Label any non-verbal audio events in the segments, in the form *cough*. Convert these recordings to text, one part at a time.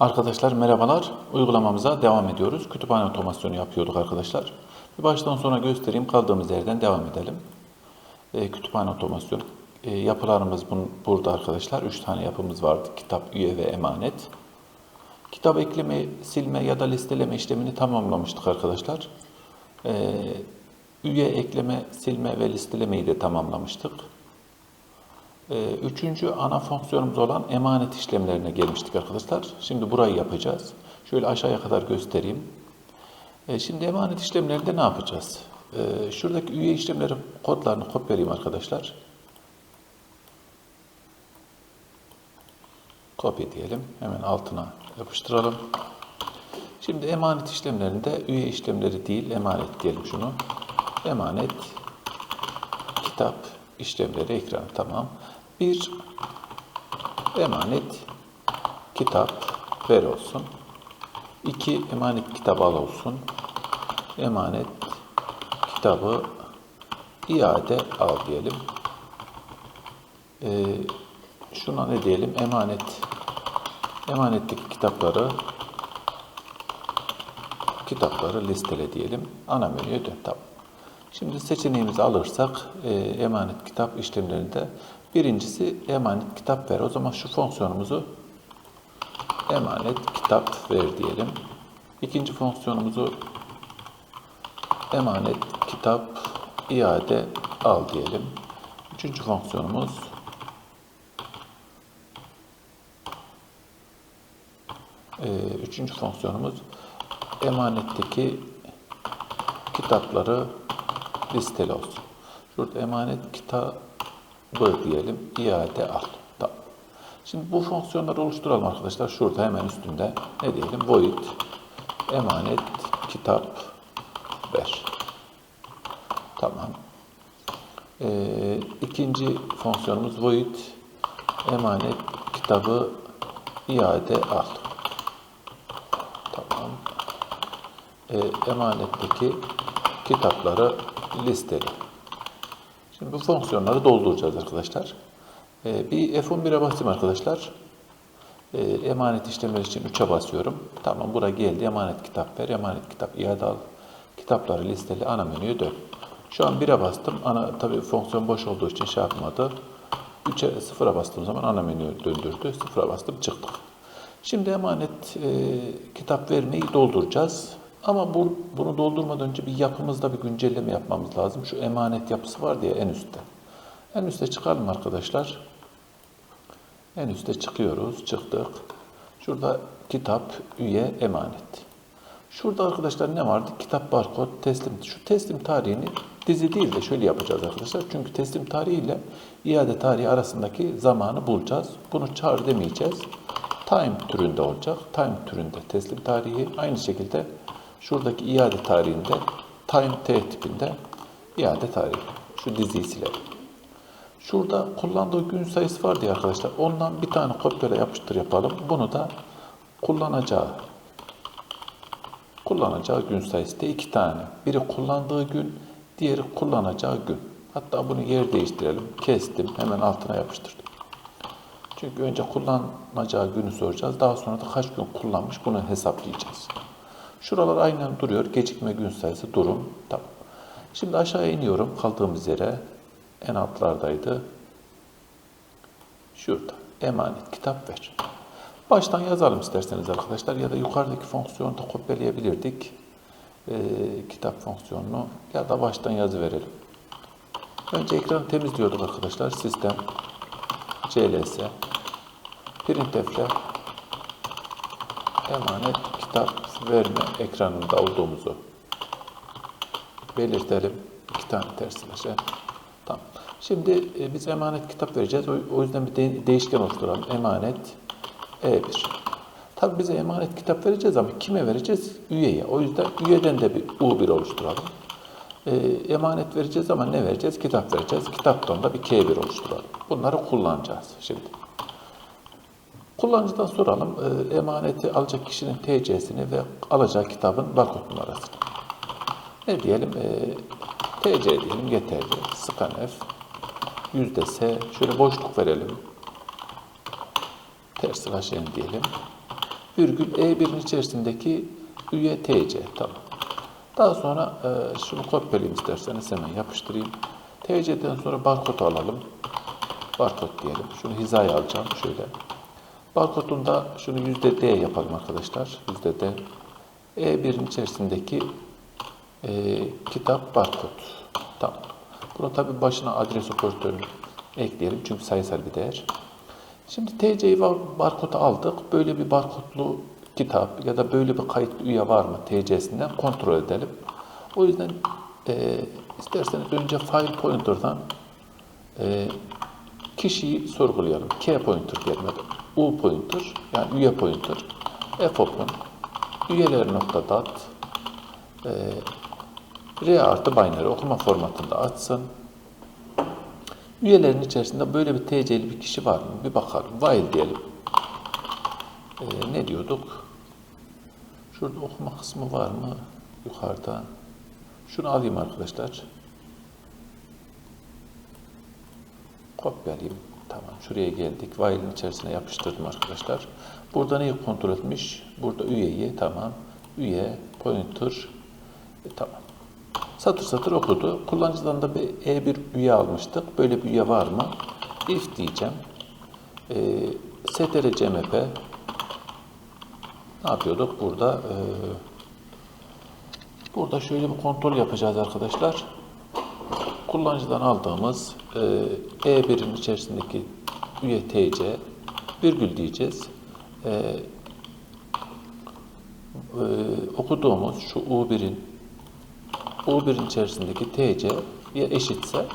Arkadaşlar merhabalar. Uygulamamıza devam ediyoruz. Kütüphane otomasyonu yapıyorduk arkadaşlar. Bir baştan sona göstereyim. Kaldığımız yerden devam edelim. Ee, kütüphane otomasyonu. Ee, yapılarımız bun- burada arkadaşlar. Üç tane yapımız vardı. Kitap, üye ve emanet. Kitap ekleme, silme ya da listeleme işlemini tamamlamıştık arkadaşlar. Ee, üye ekleme, silme ve listelemeyi de tamamlamıştık. Ee, Üçüncü ana fonksiyonumuz olan emanet işlemlerine gelmiştik arkadaşlar. Şimdi burayı yapacağız. Şöyle aşağıya kadar göstereyim. Ee, Şimdi emanet işlemlerinde ne yapacağız? Ee, Şuradaki üye işlemleri kodlarını kopyalayayım arkadaşlar. Kopya diyelim. Hemen altına yapıştıralım. Şimdi emanet işlemlerinde üye işlemleri değil, emanet diyelim şunu. Emanet kitap işlemleri ekranı tamam. Bir emanet kitap ver olsun. İki emanet kitap al olsun. Emanet kitabı iade al diyelim. Ee, şuna ne diyelim? Emanet emanetteki kitapları kitapları listele diyelim. Ana menüye dön. Tamam. Şimdi seçeneğimizi alırsak e, emanet kitap işlemlerinde birincisi emanet kitap ver. O zaman şu fonksiyonumuzu emanet kitap ver diyelim. İkinci fonksiyonumuzu emanet kitap iade al diyelim. Üçüncü fonksiyonumuz e, üçüncü fonksiyonumuz emanetteki kitapları listeli olsun. Şurada emanet kitabı diyelim, iade al. Şimdi bu fonksiyonları oluşturalım arkadaşlar. Şurada hemen üstünde ne diyelim? Void emanet kitap ver. Tamam. Ee, ikinci fonksiyonumuz void emanet kitabı iade al. Tamam e, emanetteki kitapları listeli. Şimdi bu fonksiyonları dolduracağız arkadaşlar. E, bir F11'e basayım arkadaşlar. E, emanet işlemleri için 3'e basıyorum. Tamam buraya geldi. Emanet kitap ver. Emanet kitap iade al. Kitapları listeli ana menüye dön. Şu an 1'e bastım. Ana tabii fonksiyon boş olduğu için şey yapmadı. 3'e 0'a bastığım zaman ana menüye döndürdü. 0'a bastım çıktık. Şimdi emanet e, kitap vermeyi dolduracağız. Ama bu, bunu doldurmadan önce bir yapımızda bir güncelleme yapmamız lazım. Şu emanet yapısı var diye en üstte. En üste çıkalım arkadaşlar. En üste çıkıyoruz. Çıktık. Şurada kitap, üye, emanet. Şurada arkadaşlar ne vardı? Kitap barkod, teslim. Şu teslim tarihini dizi değil de şöyle yapacağız arkadaşlar. Çünkü teslim tarihi ile iade tarihi arasındaki zamanı bulacağız. Bunu çağır demeyeceğiz. Time türünde olacak. Time türünde teslim tarihi. Aynı şekilde şuradaki iade tarihinde time t tipinde iade tarihi. Şu diziyi silelim. Şurada kullandığı gün sayısı var diye arkadaşlar. Ondan bir tane kopyala yapıştır yapalım. Bunu da kullanacağı kullanacağı gün sayısı da iki tane. Biri kullandığı gün, diğeri kullanacağı gün. Hatta bunu yer değiştirelim. Kestim, hemen altına yapıştırdım. Çünkü önce kullanacağı günü soracağız. Daha sonra da kaç gün kullanmış bunu hesaplayacağız. Şuralar aynen duruyor. Gecikme gün sayısı durum. Tamam. Şimdi aşağıya iniyorum kaldığımız yere. En altlardaydı. Şurada. Emanet kitap ver. Baştan yazalım isterseniz arkadaşlar ya da yukarıdaki fonksiyonu da kopyalayabilirdik. Ee, kitap fonksiyonunu ya da baştan yazı verelim. Önce ekranı temizliyorduk arkadaşlar. Sistem CLS printf'le emanet kitap verme ekranında olduğumuzu belirtelim. İki tane ters slashe. Tamam. Şimdi e, biz emanet kitap vereceğiz. O, yüzden bir de- değişken oluşturalım. Emanet E1. Tabi bize emanet kitap vereceğiz ama kime vereceğiz? Üyeye. O yüzden üyeden de bir U1 oluşturalım. E, emanet vereceğiz ama ne vereceğiz? Kitap vereceğiz. Kitaptan da bir K1 oluşturalım. Bunları kullanacağız şimdi. Kullanıcıdan soralım e, emaneti alacak kişinin TC'sini ve alacağı kitabın barkod numarasını. Ne diyelim? E, TC diyelim, GTC, scanf, yüzde S, şöyle boşluk verelim. Ters slash diyelim. virgül E1'in içerisindeki üye TC. Tamam. Daha sonra e, şunu kopyalayayım isterseniz hemen yapıştırayım. TC'den sonra barkod alalım. Barkod diyelim. Şunu hizaya alacağım şöyle. Barkodun da şunu yüzde D yapalım arkadaşlar. Yüzde D. E1'in içerisindeki e, kitap barkod. Tamam. Bunu tabi başına adres operatörünü ekleyelim çünkü sayısal bir değer. Şimdi var, barkodu aldık. Böyle bir barkodlu kitap ya da böyle bir kayıtlı üye var mı TC'sinden kontrol edelim. O yüzden e, isterseniz önce file pointer'dan e, kişiyi sorgulayalım. K pointer diyelim U pointer yani üye pointer f open üyeler nokta dot e, R artı binary okuma formatında açsın. Üyelerin içerisinde böyle bir TC'li bir kişi var mı? Bir bakalım. While diyelim. Ee, ne diyorduk? Şurada okuma kısmı var mı? Yukarıda. Şunu alayım arkadaşlar. Kopyalayayım. Tamam. Şuraya geldik. While'in içerisine yapıştırdım arkadaşlar. Burada neyi kontrol etmiş? Burada üyeyi. Tamam. Üye, pointer. E, tamam. Satır satır okudu. Kullanıcıdan da bir E1 üye almıştık. Böyle bir üye var mı? If diyeceğim. E, str cmp ne yapıyorduk burada? E, burada şöyle bir kontrol yapacağız arkadaşlar. Kullanıcıdan aldığımız e, E1'in içerisindeki üye TC virgül diyeceğiz. E, e, okuduğumuz şu U1'in U1'in içerisindeki TC'ye eşitse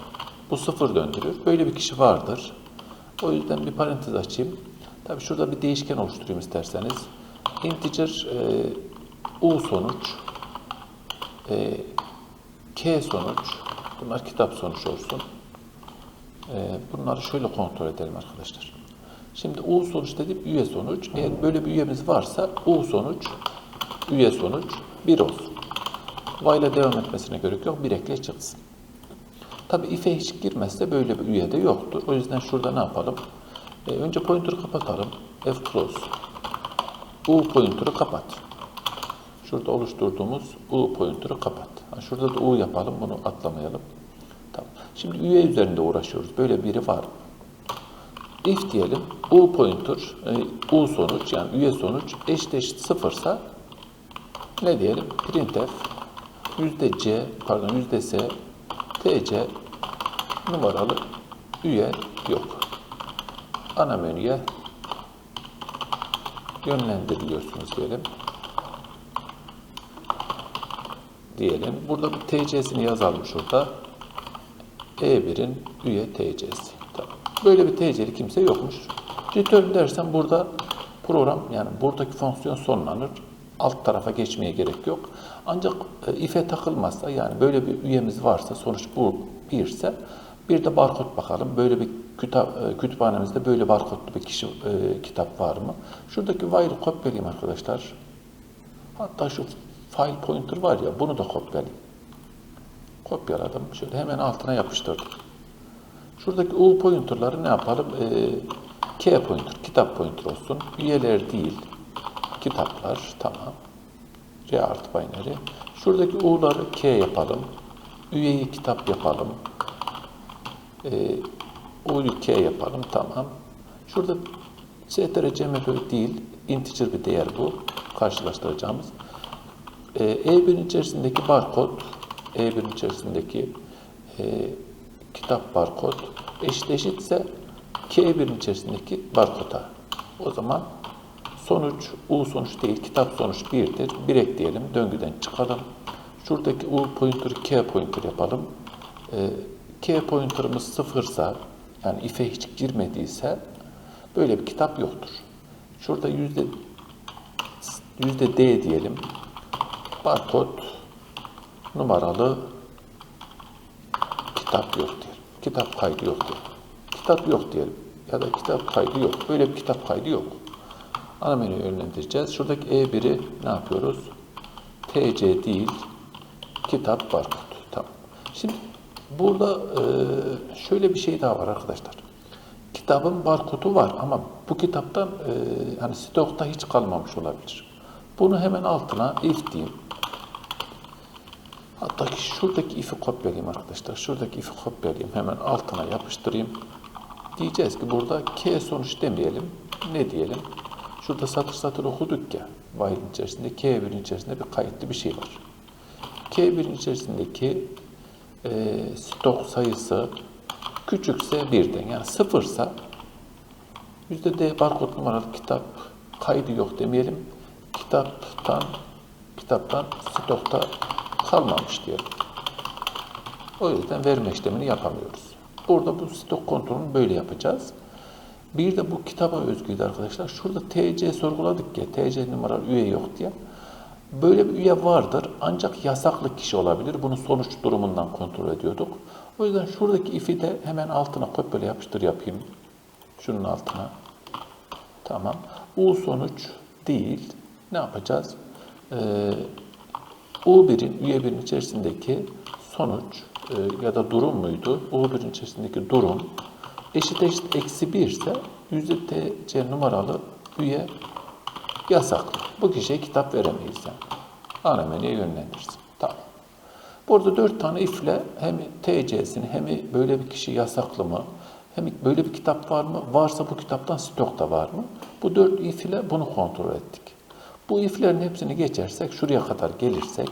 bu sıfır döndürür. Böyle bir kişi vardır. O yüzden bir parantez açayım. Tabii şurada bir değişken oluşturayım isterseniz. Integer e, U sonuç e, K sonuç bunlar kitap sonuç olsun. E, bunları şöyle kontrol edelim arkadaşlar. Şimdi U sonuç dedik üye sonuç. Eğer böyle bir üyemiz varsa U sonuç üye sonuç 1 olsun. While'a devam etmesine gerek yok. Bir ekle çıksın. Tabi if'e hiç girmezse böyle bir üye de yoktur. O yüzden şurada ne yapalım? E, önce pointer'ı kapatalım. F close. U pointer'ı kapat. Şurada oluşturduğumuz U pointer'ı kapat. Şurada da U yapalım. Bunu atlamayalım. Tamam. Şimdi üye üzerinde uğraşıyoruz. Böyle biri var. If diyelim. U pointer, e, U sonuç yani üye sonuç eşit sıfırsa ne diyelim? Printf yüzde C, pardon yüzde S, TC numaralı üye yok. Ana menüye yönlendiriliyorsunuz diyelim. Diyelim. Burada bir TC'sini yazalım şurada. E1'in üye TC'si. Böyle bir TC'li kimse yokmuş. Return dersen burada program yani buradaki fonksiyon sonlanır alt tarafa geçmeye gerek yok. Ancak e, if'e takılmazsa yani böyle bir üyemiz varsa sonuç bu birse bir de barkod bakalım. Böyle bir kütüp, e, kütüphanemizde böyle barkodlu bir kişi e, kitap var mı? Şuradaki while'ı kopyalayayım arkadaşlar. Hatta şu file pointer var ya bunu da kopyalayayım. Kopyaladım. Şöyle hemen altına yapıştırdım. Şuradaki U pointer'ları ne yapalım? E, K pointer, kitap pointer olsun. Üyeler değil kitaplar tamam. C artı binary. Şuradaki U'ları K yapalım. Üyeyi kitap yapalım. E, U'yu K yapalım tamam. Şurada str cmp değil integer bir değer bu. Karşılaştıracağımız. E, E1'in içerisindeki barkod E1'in içerisindeki e, kitap barkod eşit eşitse K1'in içerisindeki barkoda. O zaman Sonuç U sonuç değil, kitap sonuç 1'dir. 1 ekleyelim, döngüden çıkalım. Şuradaki U pointer K pointer yapalım. Ee, K pointer'ımız sıfırsa, yani if'e hiç girmediyse böyle bir kitap yoktur. Şurada yüzde yüzde D diyelim. Barkod numaralı kitap yok diyelim. Kitap kaydı yok diyelim. Kitap yok diyelim. Ya da kitap kaydı yok. Böyle bir kitap kaydı yok. Ana menüye yönlendireceğiz. Şuradaki E1'i ne yapıyoruz? TC değil, kitap barkod. Tamam. Şimdi burada e, şöyle bir şey daha var arkadaşlar. kitabın barkodu var ama bu kitaptan e, hani stokta hiç kalmamış olabilir. Bunu hemen altına if diyeyim. Hatta ki şuradaki ifi kopyalayayım arkadaşlar. Şuradaki ifi kopyalayayım. Hemen altına yapıştırayım. Diyeceğiz ki burada K sonuç demeyelim. Ne diyelim? Şurada satır satır okuduk ya. While'in içerisinde K1'in içerisinde bir kayıtlı bir şey var. K1'in içerisindeki e, stok sayısı küçükse birden yani sıfırsa yüzde D barkod numaralı kitap kaydı yok demeyelim. Kitaptan kitaptan stokta kalmamış diyelim. O yüzden verme işlemini yapamıyoruz. Burada bu stok kontrolünü böyle yapacağız. Bir de bu kitaba özgüydü arkadaşlar. Şurada TC sorguladık ya, TC numaralı üye yok diye. Böyle bir üye vardır ancak yasaklı kişi olabilir. Bunu sonuç durumundan kontrol ediyorduk. O yüzden şuradaki ifi de hemen altına kopyala yapıştır yapayım. Şunun altına. Tamam. U sonuç değil. Ne yapacağız? Ee, U1'in, üye 1'in içerisindeki sonuç e, ya da durum muydu? U1'in içerisindeki durum eşit eşit eksi 1 ise yüzde TC numaralı üye yasaklı. Bu kişiye kitap veremeyiz yani. Ana menüye yönlendirsin. Tamam. Burada dört tane ifle hem TC'sini hem böyle bir kişi yasaklı mı hem böyle bir kitap var mı? Varsa bu kitaptan stokta var mı? Bu dört if ile bunu kontrol ettik. Bu iflerin hepsini geçersek, şuraya kadar gelirsek,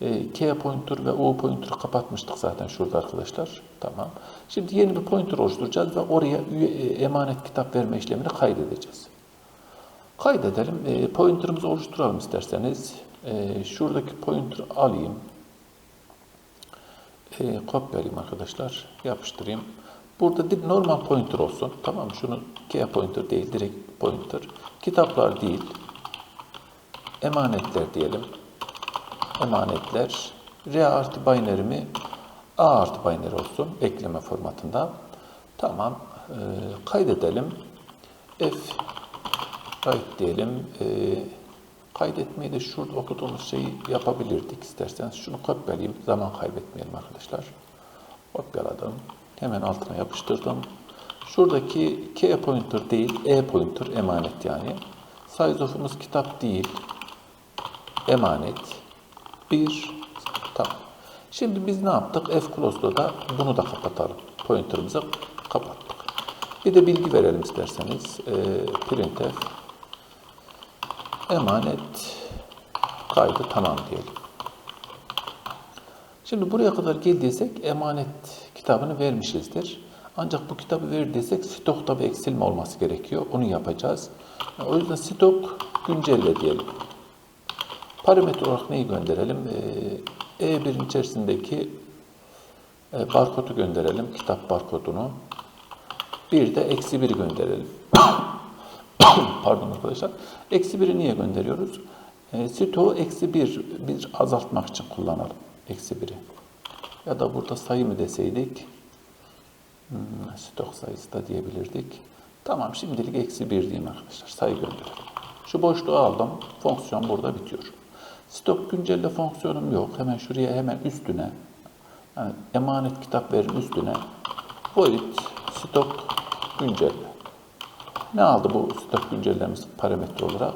e, K pointer ve U pointer'ı kapatmıştık zaten şurada arkadaşlar. Tamam. Şimdi yeni bir pointer oluşturacağız ve oraya üye, e, emanet kitap verme işlemini kaydedeceğiz. Kaydedelim. E, pointer'ımızı oluşturalım isterseniz. E, şuradaki pointer alayım. E, kopyalayayım arkadaşlar. Yapıştırayım. Burada normal pointer olsun. Tamam? Şunu K pointer değil, direkt pointer. Kitaplar değil. Emanetler diyelim. Emanetler. R artı binary mi? A artı binary olsun. Ekleme formatında. Tamam. E, kaydedelim. F Kayıt diyelim. E, kaydetmeyi de şurada okuduğumuz şeyi yapabilirdik isterseniz. Şunu kopyalayayım. Zaman kaybetmeyelim arkadaşlar. Kopyaladım. Hemen altına yapıştırdım. Şuradaki K pointer değil, E pointer emanet yani. Size of'umuz kitap değil. Emanet. Bir. Tamam. Şimdi biz ne yaptık? F close'da da bunu da kapatalım. Pointer'ımızı kapattık. Bir de bilgi verelim isterseniz. E, printf emanet kaydı tamam diyelim. Şimdi buraya kadar geldiysek emanet kitabını vermişizdir. Ancak bu kitabı verdiysek stokta bir eksilme olması gerekiyor. Onu yapacağız. O yüzden stok güncelle diyelim. Parametre olarak neyi gönderelim? Ee, E1'in içerisindeki e, barkodu gönderelim. Kitap barkodunu. Bir de eksi 1 gönderelim. *coughs* Pardon arkadaşlar. Eksi 1'i niye gönderiyoruz? E, sito eksi 1 bir azaltmak için kullanalım. Eksi 1'i. Ya da burada sayı mı deseydik? Hmm, stok sayısı da diyebilirdik. Tamam şimdilik eksi 1 diyeyim arkadaşlar. Sayı gönderelim. Şu boşluğu aldım. Fonksiyon burada bitiyor. Stok güncelle fonksiyonum yok. Hemen şuraya hemen üstüne yani emanet kitap verin üstüne void stok güncelle. Ne aldı bu stok güncellememiz parametre olarak?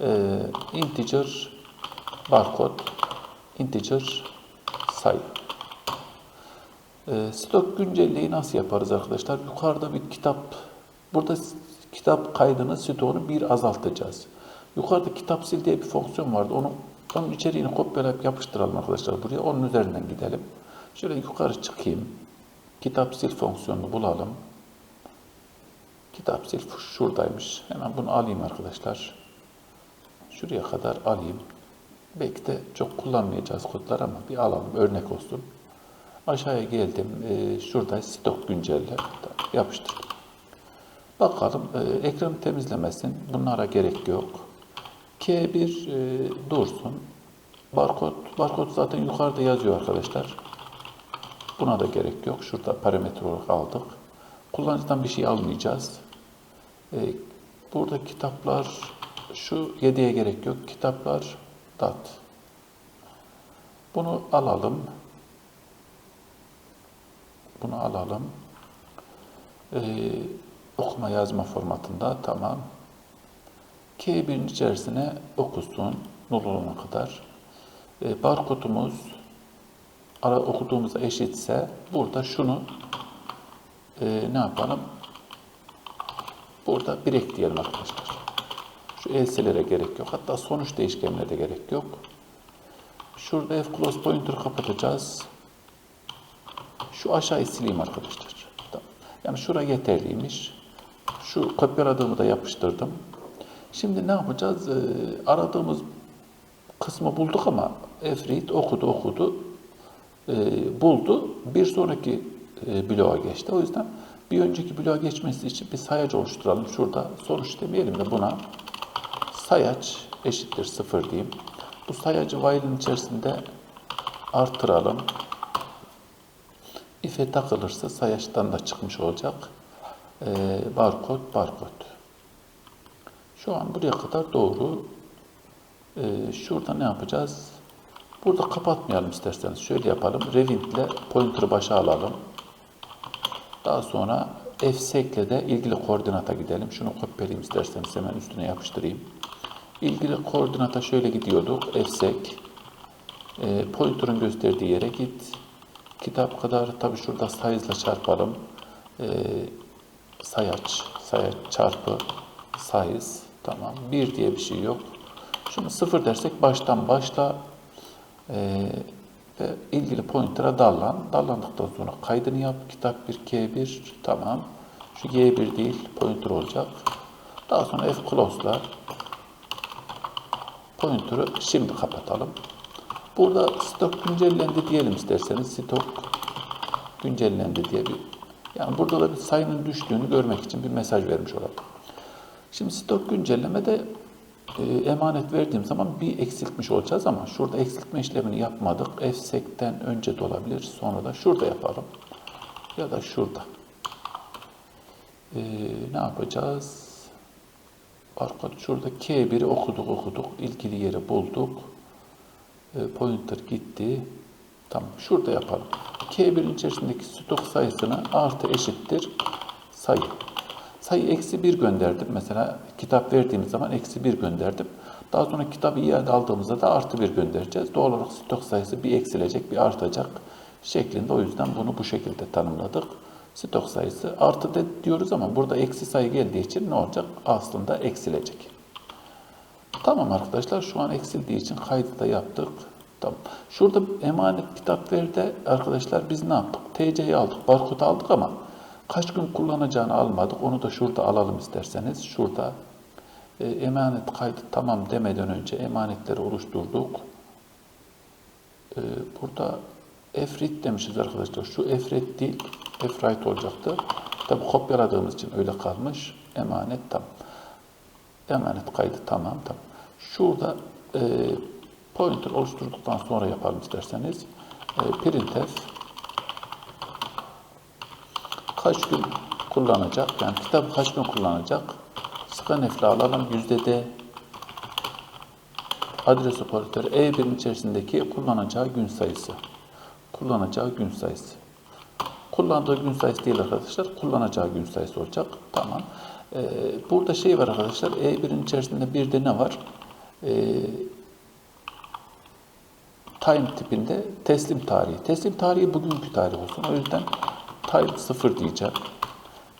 Ee, integer barkod, integer sayı. Ee, stok güncelleyi nasıl yaparız arkadaşlar? Yukarıda bir kitap, burada kitap kaydını, stoğunu bir azaltacağız. Yukarıda kitap sil diye bir fonksiyon vardı. Onu, onun içeriğini kopyalayıp yapıştıralım arkadaşlar buraya. Onun üzerinden gidelim. Şöyle yukarı çıkayım. Kitap sil fonksiyonunu bulalım. Kitap sil şuradaymış. Hemen bunu alayım arkadaşlar. Şuraya kadar alayım. Belki de çok kullanmayacağız kodlar ama bir alalım. Örnek olsun. Aşağıya geldim. Ee, şurada stok güncelle yapıştırdım. Bakalım. E, ekranı temizlemesin. Bunlara gerek yok. K1 e, dursun. Barkod, barkod zaten yukarıda yazıyor arkadaşlar. Buna da gerek yok. Şurada parametre olarak aldık. Kullanıcıdan bir şey almayacağız. Ee, burada kitaplar, şu 7'ye gerek yok. Kitaplar dat. Bunu alalım. Bunu alalım. Ee, okuma yazma formatında tamam. K1'in içerisine okusun olana kadar. Ee, barkodumuz ara okuduğumuza eşitse burada şunu e, ne yapalım? Burada bir ekleyelim arkadaşlar. Şu elselere gerek yok. Hatta sonuç değişkenine de gerek yok. Şurada f close pointer'ı kapatacağız. Şu aşağıyı sileyim arkadaşlar. Yani şura yeterliymiş. Şu kopyaladığımı da yapıştırdım. Şimdi ne yapacağız? Ee, aradığımız kısmı bulduk ama Efrit okudu okudu e, buldu. Bir sonraki e, bloğa geçti. O yüzden bir önceki bloğa geçmesi için bir sayaç oluşturalım. Şurada sonuç demeyelim de buna sayaç eşittir sıfır diyeyim. Bu sayacı while'in içerisinde artıralım. If'e takılırsa sayaçtan da çıkmış olacak. Ee, barkod, barkod. Şu an buraya kadar doğru. Ee, şurada ne yapacağız? Burada kapatmayalım isterseniz. Şöyle yapalım. Revint ile pointer'ı başa alalım. Daha sonra fsec ile de ilgili koordinata gidelim. Şunu kopyalayayım isterseniz hemen üstüne yapıştırayım. İlgili koordinata şöyle gidiyorduk. fsec. E, pointer'ın gösterdiği yere git. Kitap kadar tabi şurada size ile çarpalım. E, sayaç, sayaç çarpı size. Tamam. Bir diye bir şey yok. Şunu sıfır dersek baştan başla e, ve ilgili pointer'a dallan. Dallandıktan sonra kaydını yap. Kitap 1, K1 tamam. Şu Y1 değil pointer olacak. Daha sonra F close'la pointer'ı şimdi kapatalım. Burada stok güncellendi diyelim isterseniz. Stok güncellendi diye bir yani burada da bir sayının düştüğünü görmek için bir mesaj vermiş olalım. Şimdi stok güncellemede e, emanet verdiğim zaman bir eksiltmiş olacağız ama şurada eksiltme işlemini yapmadık. F8'ten önce de olabilir. Sonra da şurada yapalım. Ya da şurada. E, ne yapacağız? Arka şurada K1'i okuduk okuduk. ilgili yeri bulduk. E, pointer gitti. Tamam. Şurada yapalım. K1'in içerisindeki stok sayısını artı eşittir sayı. Sayı eksi bir gönderdim. Mesela kitap verdiğimiz zaman eksi bir gönderdim. Daha sonra kitabı iade aldığımızda da artı bir göndereceğiz. Doğal olarak stok sayısı bir eksilecek, bir artacak şeklinde. O yüzden bunu bu şekilde tanımladık. Stok sayısı artı de diyoruz ama burada eksi sayı geldiği için ne olacak? Aslında eksilecek. Tamam arkadaşlar şu an eksildiği için kaydı da yaptık. Tamam. Şurada emanet kitap verdi arkadaşlar biz ne yaptık? TC'yi aldık, barkod aldık ama kaç gün kullanacağını almadık. Onu da şurada alalım isterseniz. Şurada e, emanet kaydı tamam demeden önce emanetleri oluşturduk. E, burada efrit demişiz arkadaşlar. Şu efrit değil, efrait olacaktı. Tabi kopyaladığımız için öyle kalmış. Emanet tamam. Emanet kaydı tamam tamam. Şurada e, pointer oluşturduktan sonra yapalım isterseniz. E, printf kaç gün kullanacak? Yani kitabı kaç gün kullanacak? Scanf'le alalım. Yüzde de adres operatörü E1'in içerisindeki kullanacağı gün sayısı. Kullanacağı gün sayısı. Kullandığı gün sayısı değil arkadaşlar. Kullanacağı gün sayısı olacak. Tamam. Ee, burada şey var arkadaşlar. E1'in içerisinde bir de ne var? Ee, time tipinde teslim tarihi. Teslim tarihi bugünkü tarih olsun. O yüzden time 0 diyeceğim.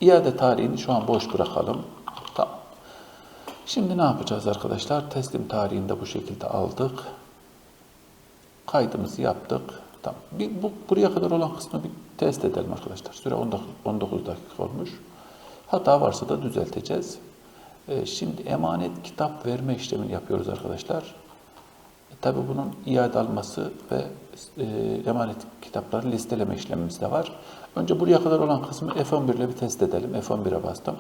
İade tarihini şu an boş bırakalım. Tamam. Şimdi ne yapacağız arkadaşlar? Teslim tarihini de bu şekilde aldık. Kaydımızı yaptık. Tamam. Bir, bu, buraya kadar olan kısmı bir test edelim arkadaşlar. Süre 19, 19 dakika olmuş. Hata varsa da düzelteceğiz. Ee, şimdi emanet kitap verme işlemini yapıyoruz arkadaşlar. E, Tabi bunun iade alması ve e, emanet kitapları listeleme işlemimiz de var. Önce buraya kadar olan kısmı F11 ile bir test edelim. F11'e bastım.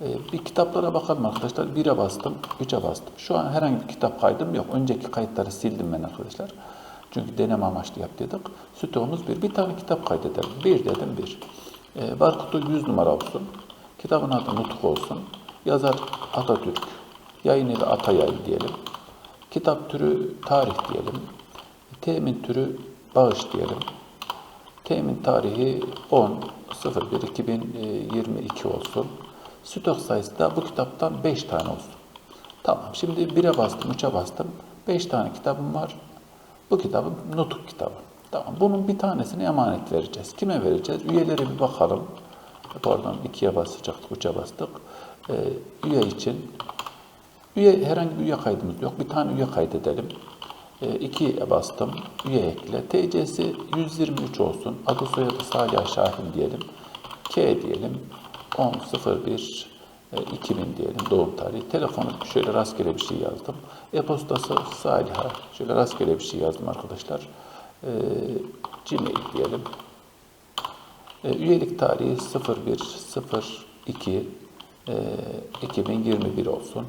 E, bir kitaplara bakalım arkadaşlar. 1'e bastım, 3'e bastım. Şu an herhangi bir kitap kaydım yok. Önceki kayıtları sildim ben arkadaşlar. Çünkü deneme amaçlı yaptıydık. Stoğumuz bir. Bir tane kitap kaydedelim. Bir dedim bir. E, barkodu 100 numara olsun. Kitabın adı Nutuk olsun. Yazar Atatürk. Yayın ile Atayay diyelim. Kitap türü tarih diyelim. Temin türü bağış diyelim. Temin tarihi 10.01.2022 olsun. Stok sayısı da bu kitaptan 5 tane olsun. Tamam. Şimdi 1'e bastım, 3'e bastım. 5 tane kitabım var. Bu kitabın nutuk kitabı. Tamam. Bunun bir tanesini emanet vereceğiz. Kime vereceğiz? Üyelere bir bakalım. Pardon 2'ye basacaktık, 3'e bastık. Ee, üye için üye herhangi bir üye kaydımız yok. Bir tane üye kaydedelim. 2'ye bastım. Üye ekle. TC'si 123 olsun. Adı soyadı Salih Şahin diyelim. K diyelim. 10.01 e, 2000 diyelim doğum tarihi. Telefonu şöyle rastgele bir şey yazdım. E-postası Saliha. Şöyle rastgele bir şey yazdım arkadaşlar. E, Gmail diyelim. E, üyelik tarihi 0102 e, 2021 olsun.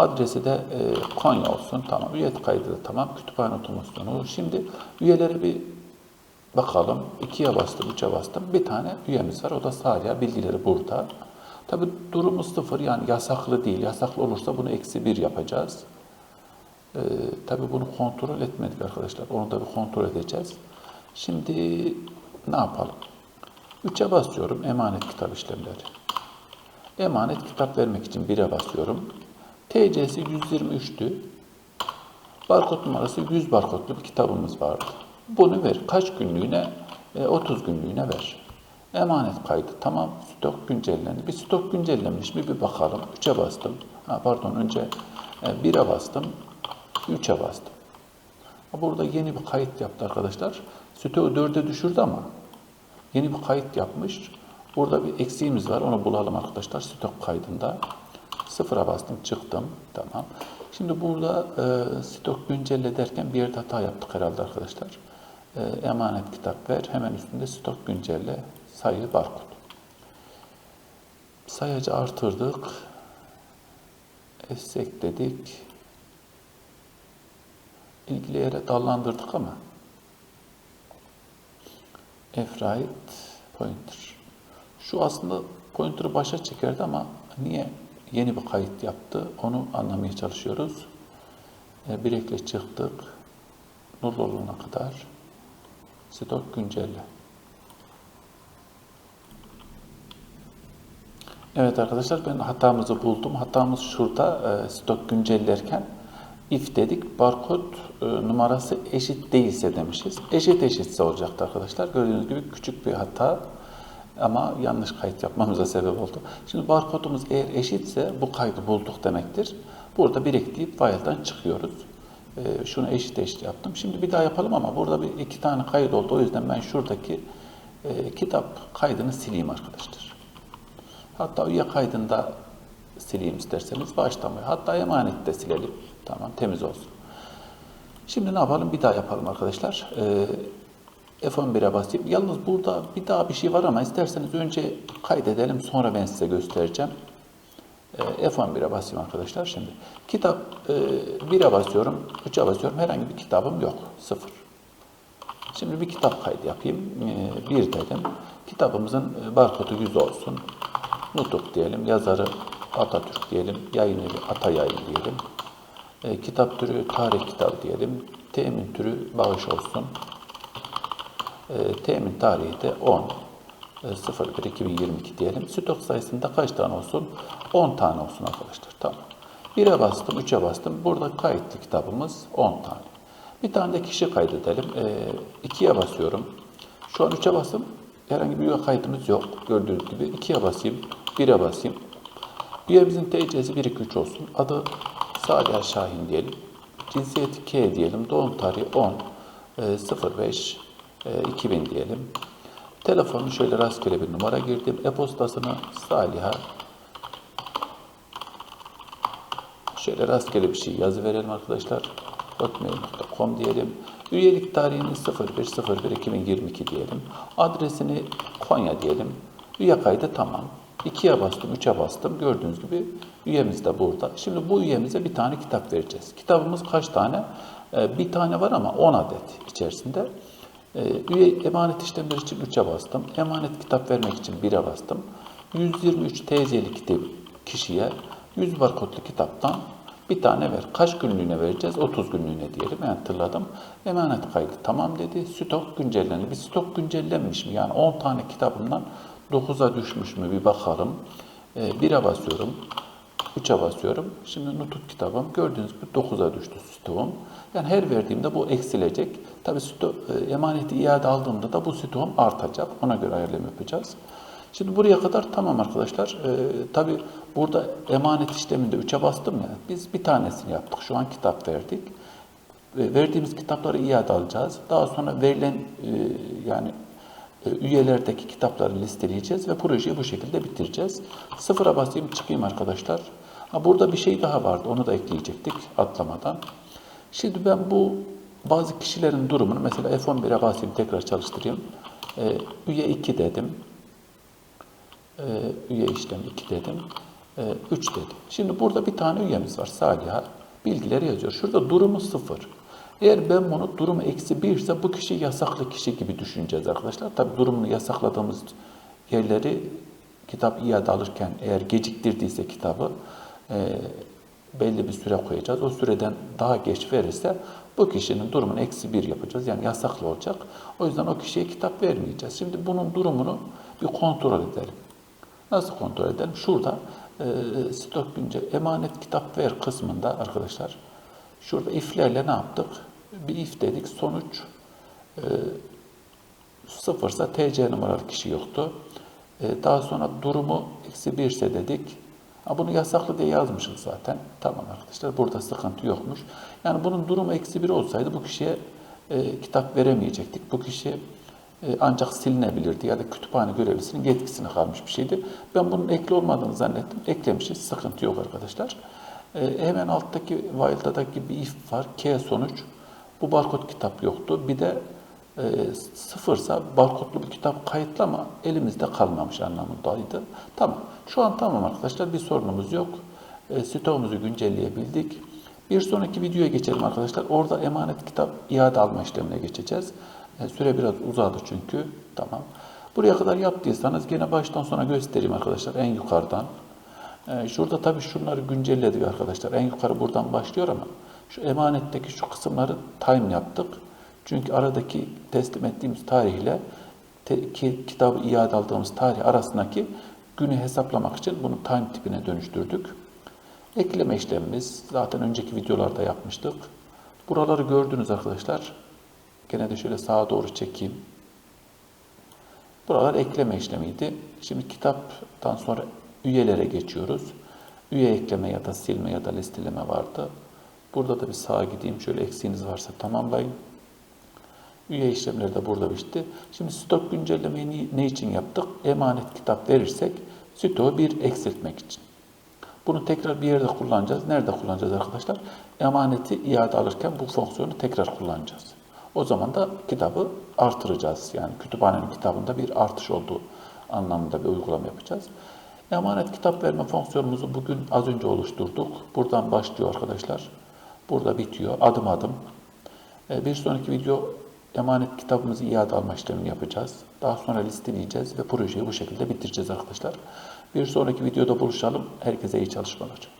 Adresi de e, Konya olsun. Tamam. Üyelik kaydı da tamam. Kütüphane otomasyonu. Şimdi üyelere bir bakalım. 2'ye bastım, 3'e bastım. Bir tane üyemiz var. O da Salih. Bilgileri burada. Tabi durumu sıfır. Yani yasaklı değil. Yasaklı olursa bunu eksi bir yapacağız. Ee, tabii bunu kontrol etmedik arkadaşlar. Onu da bir kontrol edeceğiz. Şimdi ne yapalım? 3'e basıyorum. Emanet kitap işlemleri. Emanet kitap vermek için 1'e basıyorum. TC'si 123'tü. Barkod numarası 100 barkodlu bir kitabımız vardı. Bunu ver. Kaç günlüğüne? E, 30 günlüğüne ver. Emanet kaydı. Tamam. Stok güncellendi. Bir stok güncellenmiş mi bir bakalım. 3'e bastım. Ha, pardon önce e, 1'e bastım. 3'e bastım. Burada yeni bir kayıt yaptı arkadaşlar. Stoğu 4'e düşürdü ama yeni bir kayıt yapmış. Burada bir eksiğimiz var. Onu bulalım arkadaşlar stok kaydında. Sıfıra bastım çıktım. Tamam. Şimdi burada e, stok güncelle derken bir yerde hata yaptık herhalde arkadaşlar. E, emanet kitap ver. Hemen üstünde stok güncelle sayı barkod. Sayacı artırdık. Essek dedik. İlgili yere dallandırdık ama F-right pointer. Şu aslında pointer'ı başa çekerdi ama niye yeni bir kayıt yaptı onu anlamaya çalışıyoruz. E, bir ekle çıktık. Null olana kadar stok güncelle. Evet arkadaşlar ben hatamızı buldum. Hatamız şurada e, stok güncellerken if dedik barkod e, numarası eşit değilse demişiz. Eşit eşitse olacaktı arkadaşlar. Gördüğünüz gibi küçük bir hata ama yanlış kayıt yapmamıza sebep oldu. Şimdi barkodumuz eğer eşitse bu kaydı bulduk demektir. Burada bir ekleyip file'dan çıkıyoruz. E, şunu eşit eşit yaptım. Şimdi bir daha yapalım ama burada bir iki tane kayıt oldu. O yüzden ben şuradaki e, kitap kaydını sileyim arkadaşlar. Hatta üye kaydında sileyim isterseniz başlamıyor. Hatta emanet de silelim. Tamam temiz olsun. Şimdi ne yapalım? Bir daha yapalım arkadaşlar. Ee, F11'e basayım. Yalnız burada bir daha bir şey var ama isterseniz önce kaydedelim sonra ben size göstereceğim. Ee, F11'e basayım arkadaşlar şimdi. Kitap e, 1'e basıyorum, 3'e basıyorum. Herhangi bir kitabım yok. Sıfır. Şimdi bir kitap kaydı yapayım. Ee, 1 dedim. Kitabımızın e, barkodu 100 olsun. Nutuk diyelim. Yazarı Atatürk diyelim. Yayın evi Ata diyelim. E, kitap türü tarih kitabı diyelim. Temin türü bağış olsun. E, temin tarihi de 10. E, 01 2022 diyelim. Stok sayısında kaç tane olsun? 10 tane olsun arkadaşlar. Tamam. 1'e bastım, 3'e bastım. Burada kayıtlı kitabımız 10 tane. Bir tane de kişi kaydedelim. E, 2'ye basıyorum. Şu an 3'e bastım. Herhangi bir üye kaydımız yok. Gördüğünüz gibi 2'ye basayım, 1'e basayım. Üyemizin TC'si 1 2 3 olsun. Adı Salih Şahin diyelim. Cinsiyeti K diyelim. Doğum tarihi 10 05 2000 diyelim. Telefonu şöyle rastgele bir numara girdim. E-postasını Salih'a şöyle rastgele bir şey yazı verelim arkadaşlar. hotmail.com diyelim. Üyelik tarihini 01.01.2022 diyelim. Adresini Konya diyelim. Üye kaydı tamam. 2'ye bastım, 3'e bastım. Gördüğünüz gibi üyemiz de burada. Şimdi bu üyemize bir tane kitap vereceğiz. Kitabımız kaç tane? Ee, bir tane var ama 10 adet içerisinde. Ee, üye emanet işlemleri için 3'e bastım. Emanet kitap vermek için 1'e bastım. 123 TC'li kitap kişiye 100 barkodlu kitaptan Bir tane ver. Kaç günlüğüne vereceğiz? 30 günlüğüne diyelim. Yani hatırladım. Emanet kaydı tamam dedi. Stok güncellendi. Bir stok güncellenmiş mi? Yani 10 tane kitabımdan 9'a düşmüş mü? Bir bakalım. Ee, 1'e basıyorum. 3'e basıyorum. Şimdi nutut kitabım gördüğünüz gibi 9'a düştü stoğum. Yani her verdiğimde bu eksilecek. Tabii sto, e, emaneti iade aldığımda da bu stoğum artacak. Ona göre ayarlama yapacağız. Şimdi buraya kadar tamam arkadaşlar. Ee, tabii burada emanet işleminde 3'e bastım ya. Biz bir tanesini yaptık. Şu an kitap verdik. Ve verdiğimiz kitapları iade alacağız. Daha sonra verilen e, yani e, üyelerdeki kitapları listeleyeceğiz ve projeyi bu şekilde bitireceğiz. Sıfıra basayım çıkayım arkadaşlar. Ha, burada bir şey daha vardı. Onu da ekleyecektik atlamadan. Şimdi ben bu bazı kişilerin durumunu mesela F11'e basayım tekrar çalıştırayım. E, üye 2 dedim. E, üye işlemi 2 dedim. E, 3 dedim. Şimdi burada bir tane üyemiz var Saliha. Bilgileri yazıyor. Şurada durumu 0. Eğer ben bunu durumu eksi 1 ise bu kişi yasaklı kişi gibi düşüneceğiz arkadaşlar. Tabi durumunu yasakladığımız yerleri kitap iade alırken eğer geciktirdiyse kitabı e, belli bir süre koyacağız. O süreden daha geç verirse bu kişinin durumunu eksi bir yapacağız. Yani yasaklı olacak. O yüzden o kişiye kitap vermeyeceğiz. Şimdi bunun durumunu bir kontrol edelim. Nasıl kontrol edelim? Şurada e, stok güncel emanet kitap ver kısmında arkadaşlar şurada iflerle ne yaptık? Bir if dedik. Sonuç e, sıfırsa TC numaralı kişi yoktu. E, daha sonra durumu eksi birse dedik. Ha, bunu yasaklı diye yazmışız zaten. Tamam arkadaşlar burada sıkıntı yokmuş. Yani bunun durumu eksi bir olsaydı bu kişiye e, kitap veremeyecektik. Bu kişi e, ancak silinebilirdi ya da kütüphane görevlisinin yetkisine kalmış bir şeydi. Ben bunun ekli olmadığını zannettim. Eklemişiz. Sıkıntı yok arkadaşlar. E, hemen alttaki while'daki bir if var. K sonuç. Bu barkod kitap yoktu. Bir de e, sıfırsa barkodlu bir kitap kayıtlı ama elimizde kalmamış anlamındaydı. Tamam. Şu an tamam arkadaşlar. Bir sorunumuz yok. E, stoğumuzu güncelleyebildik. Bir sonraki videoya geçelim arkadaşlar. Orada emanet kitap iade alma işlemine geçeceğiz. E, süre biraz uzadı çünkü. Tamam. Buraya kadar yaptıysanız gene baştan sona göstereyim arkadaşlar en yukarıdan. E, şurada tabii şunları güncelledik arkadaşlar. En yukarı buradan başlıyor ama şu emanetteki şu kısımları time yaptık. Çünkü aradaki teslim ettiğimiz tarihle te, ki, kitabı iade aldığımız tarih arasındaki günü hesaplamak için bunu time tipine dönüştürdük. Ekleme işlemimiz zaten önceki videolarda yapmıştık. Buraları gördünüz arkadaşlar. Gene de şöyle sağa doğru çekeyim. Buralar ekleme işlemiydi. Şimdi kitaptan sonra üyelere geçiyoruz. Üye ekleme ya da silme ya da listeleme vardı. Burada da bir sağa gideyim. Şöyle eksiğiniz varsa tamamlayın. Üye işlemleri de burada bitti. Şimdi stok güncellemeyi ne için yaptık? Emanet kitap verirsek stoğu bir eksiltmek için. Bunu tekrar bir yerde kullanacağız. Nerede kullanacağız arkadaşlar? Emaneti iade alırken bu fonksiyonu tekrar kullanacağız. O zaman da kitabı artıracağız. Yani kütüphanenin kitabında bir artış olduğu anlamında bir uygulama yapacağız. Emanet kitap verme fonksiyonumuzu bugün az önce oluşturduk. Buradan başlıyor arkadaşlar. Burada bitiyor adım adım. Ee, bir sonraki video emanet kitabımızı iade alma işlemini yapacağız. Daha sonra listeleyeceğiz ve projeyi bu şekilde bitireceğiz arkadaşlar. Bir sonraki videoda buluşalım. Herkese iyi çalışmalar.